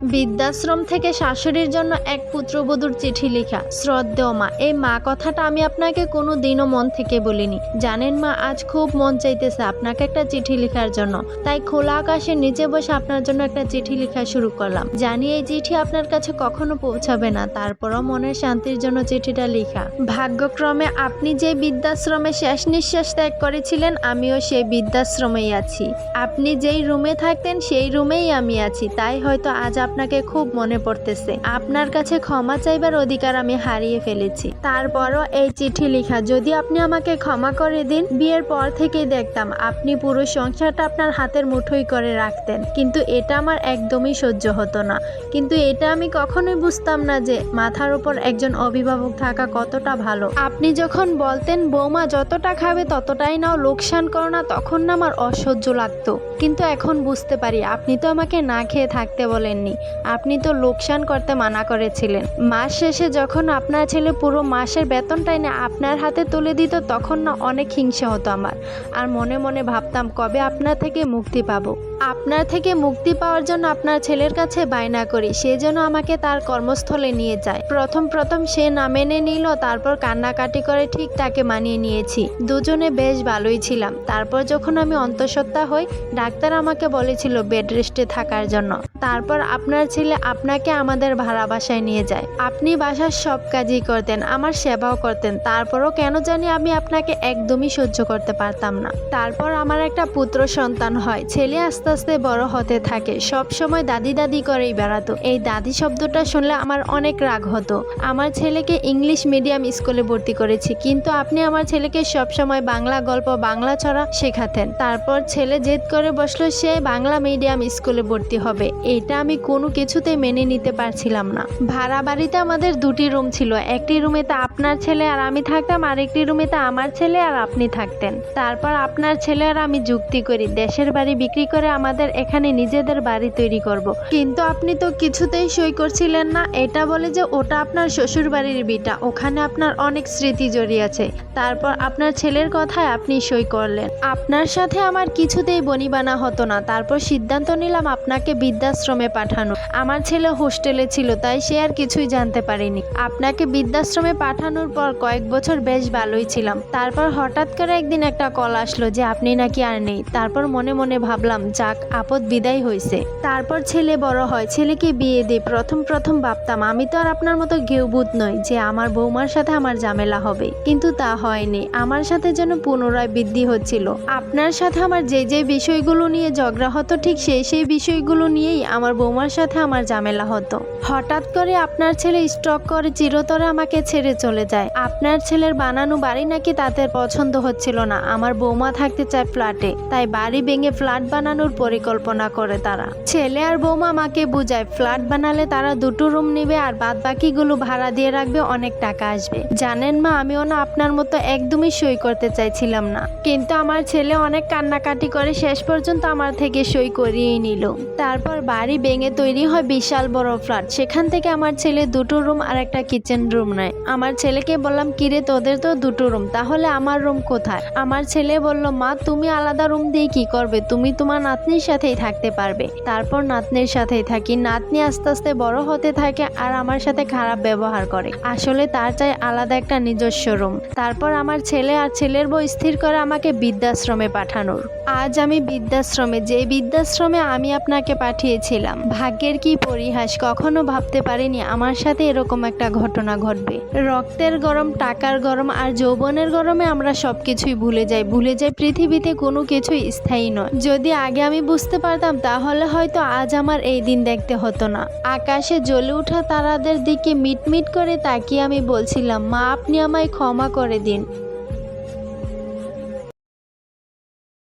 বৃদ্ধাশ্রম থেকে শাশুড়ির জন্য এক পুত্রবধূর চিঠি লেখা। শ্রদ্ধেয় মা, এই মা কথাটা আমি আপনাকে কোনো দিনও মন থেকে বলিনি। জানেন মা, আজ খুব মন চাইতেছে আপনাকে একটা চিঠি লেখার জন্য। তাই খোলা আকাশের নিচে বসে আপনার জন্য একটা চিঠি লেখা শুরু করলাম। জানি এই চিঠি আপনার কাছে কখনো পৌঁছাবে না, তারপরও মনের শান্তির জন্য চিঠিটা লেখা। ভাগ্যক্রমে আপনি যে বৃদ্ধাশ্রমে শেষ নিঃশ্বাস ত্যাগ করেছিলেন, আমিও সেই বৃদ্ধাশ্রমেই আছি। আপনি যেই রুমে থাকতেন, সেই রুমেই আমি আছি। তাই হয়তো আজ আপনাকে খুব মনে পড়তেছে। আপনার কাছে ক্ষমা চাইবার অধিকার আমি হারিয়ে ফেলেছি। তারপরও এই চিঠি লেখা, যদি আপনি আমাকে ক্ষমা করে দিন, বিয়ের পর থেকেই দেখতাম আপনি পুরো সংসারটা আপনার হাতের মুঠোই করে রাখতেন। কিন্তু এটা আমার একদমই সহ্য হতো না। কিন্তু এটা আমি কখনোই বুঝতাম না যে মাথার উপর একজন অভিভাবক থাকা কতটা ভালো। আপনি যখন বলতেন, বৌমা, যতটা খাবে ততটাই নাও, লোকসান করো না তখন না আমার অসহ্য লাগতো। কিন্তু এখন বুঝতে পারি, আপনি তো আমাকে না খেয়ে থাকতে বলেননি। আপনি তো লোকসান করতে মানা করেছিলেন। মাস শেষে যখন আপনার ছেলে পুরো মাসের বেতনটাই না আপনার হাতে তুলে দিত, তখন না অনেক হিংসা হতো আমার। আর মনে মনে ভাবতাম, কবে আপনার থেকে মুক্তি পাবো? আপনার থেকে মুক্তি পাওয়ার জন্য আপনার ছেলের কাছে বায়না করি, সে যেন আমাকে তার কর্মস্থলে নিয়ে যায়। প্রথম প্রথম সে না মেনে নিল, তারপর কান্নাকাটি করে ঠিক তাকে মানিয়ে নিয়েছি। দুজনে বেশ ভালোই ছিলাম। তারপর যখন আমি অন্তঃসত্ত্বা হই, ডাক্তার আমাকে বলেছিল বেড রেস্টে থাকার জন্য। তারপর আপনার ছেলে আপনাকে আমাদের ভাড়া বাসায় নিয়ে যায়। আপনি বাসার সব কাজই করতেন, আমার সেবাও করতেন। তারপরও কেন জানি আমি আপনাকে একদমই সহ্য করতে পারতাম না। তারপর আমার একটা পুত্র সন্তান হয়, ছেলে আস্তে আস্তে বড় হতে থাকে, সব সময় দাদি দাদি করেই বেড়াতো। এই দাদি শব্দটা শুনলে আমার অনেক রাগ হতো। আমার ছেলেকে ইংলিশ মিডিয়াম স্কুলে ভর্তি করেছি, কিন্তু আপনি আমার ছেলেকে সব সময় বাংলা গল্প, বাংলা ছড়া শেখাতেন। তারপর ছেলে জেদ করে বসল, সে বাংলা মিডিয়াম স্কুলে ভর্তি হবে। এটা আমি কোনো কিছুতেই মেনে নিতে পারছিলাম না। ভাড়া বাড়িতে আমাদের দুটি রুম ছিল। একটি রুমে রুমেতে আপনার ছেলে আর আমি থাকতাম আর একটি রুমেতে আমার ছেলে আর আপনি থাকতেন। তারপর আপনার ছেলে আর আমি যুক্তি করি, দেশের বাড়ি বিক্রি করে আমাদের এখানে নিজেদের বাড়ি তৈরি করব। কিন্তু আপনি তো কিছুতেই সই করছিলেন না। এটা বলে যে ওটা আপনার শ্বশুর বাড়ির বিটা, ওখানে আপনার অনেক স্মৃতি জড়িয়ে আছে। তারপর আপনার ছেলের কথায় আপনি সই করলেন। আপনার সাথে আমার কিছুতেই বনিবানা হতো না। তারপর সিদ্ধান্ত নিলাম আপনাকে বৃদ্ধাশ্রমে পাঠানো। আমার ছেলে হোস্টেলে ছিল, তাই সে আর কিছুই জানতে পারেনি। আপনাকে বৃদ্ধাশ্রমে পাঠানোর পর কয়েক বছর বেশ ভালোই ছিলাম। তারপর হঠাৎ করে একদিন একটা কল আসলো যে আপনি নাকি আর নেই। তারপর মনে মনে ভাবলাম, যাক, আপদ বিদায় হয়েছে। তারপর ছেলে বড় হয়, ছেলেকে বিয়ে দিই। প্রথম প্রথম ভাবতাম, আমি তো আর আপনার মতো ঘেউভূত নই যে আমার বৌমার সাথে আমার ঝামেলা হবে। কিন্তু তা হয়নি। আমার সাথে যেন পুনরায় বৃদ্ধি হচ্ছিল। আপনার সাথে আমার যে যে বিষয়গুলো নিয়ে ঝগড়া হতো, ঠিক সেই সেই বিষয়গুলো নিয়েই আমার বৌমার সাথে আমার ঝামেলা হতো। হঠাৎ করে আপনার ছেলে স্টক করে চিরতরে আমাকে ছেড়ে চলে যায়। আপনার ছেলের বানানো বাড়ি নাকি তাদের পছন্দ হচ্ছিল না। আমার বৌমা থাকতে চায় ফ্ল্যাটে তাই বাড়ি ভেঙে ফ্ল্যাট বানানোর পরিকল্পনা করে তারা। ছেলে আর বৌমা আমাকে বুঝায় ফ্ল্যাট বানালে তারা দুটো রুম নেবে আর বাদ বাকিগুলো ভাড়া দিয়ে রাখবে, অনেক টাকা আসবে। জানেন মা, আমিও না আপনার মতো একদমই সই করতে চাইছিলাম না। কিন্তু আমার ছেলে অনেক কান্নাকাটি করে, শেষ পর্যন্ত আমার থেকে সই করিয়েই নিল। তারপর বাড়ি ভেঙে তৈরি হয় বিশাল বড় ফ্ল্যাট। সেখান থেকে আমার ছেলে দুটো রুম আর একটা কিচেন রুম নেয়। আমার ছেলেকে বললাম কিরে তোদের তো দুটো রুম, তাহলে আমার রুম কোথায়? আমার ছেলে বলল, মা, তুমি আলাদা রুম দিয়ে কি করবে? তুমি তোমার নাতনির সাথেই থাকতে পারবে। তারপর নাতনির সাথেই থাকি। নাতনি আস্তে আস্তে বড় হতে থাকে আর আমার সাথে খারাপ ব্যবহার করে। আসলে তার চাই আলাদা একটা নিজস্ব রুম। তারপর আমার ছেলে আর ছেলের বউ স্থির করে আমাকে বৃদ্ধাশ্রমে পাঠানোর। আজ আমি বৃদ্ধাশ্রমে যে বৃদ্ধাশ্রমে আমি আপনাকে পাঠিয়েছিলাম ভাগ্যের কি পরিহাস? কখনো ভাবতে পারিনি আমার সাথে এরকম একটা ঘটনা ঘটবে। রক্তের গরম, টাকার গরম আর যৌবনের গরমে আমরা সবকিছুই ভুলে যাই। ভুলে যাই পৃথিবীতে কোনো কিছুই স্থায়ী নয়। যদি আগে আমি বুঝতে পারতাম, তাহলে হয়তো আজ আমার এই দিন দেখতে হতো না। আকাশে জ্বলে ওঠা তারাদের দিকে মিটমিট করে তাকিয়ে আমি বলছিলাম, মা, আপনি আমায় ক্ষমা করে দিন।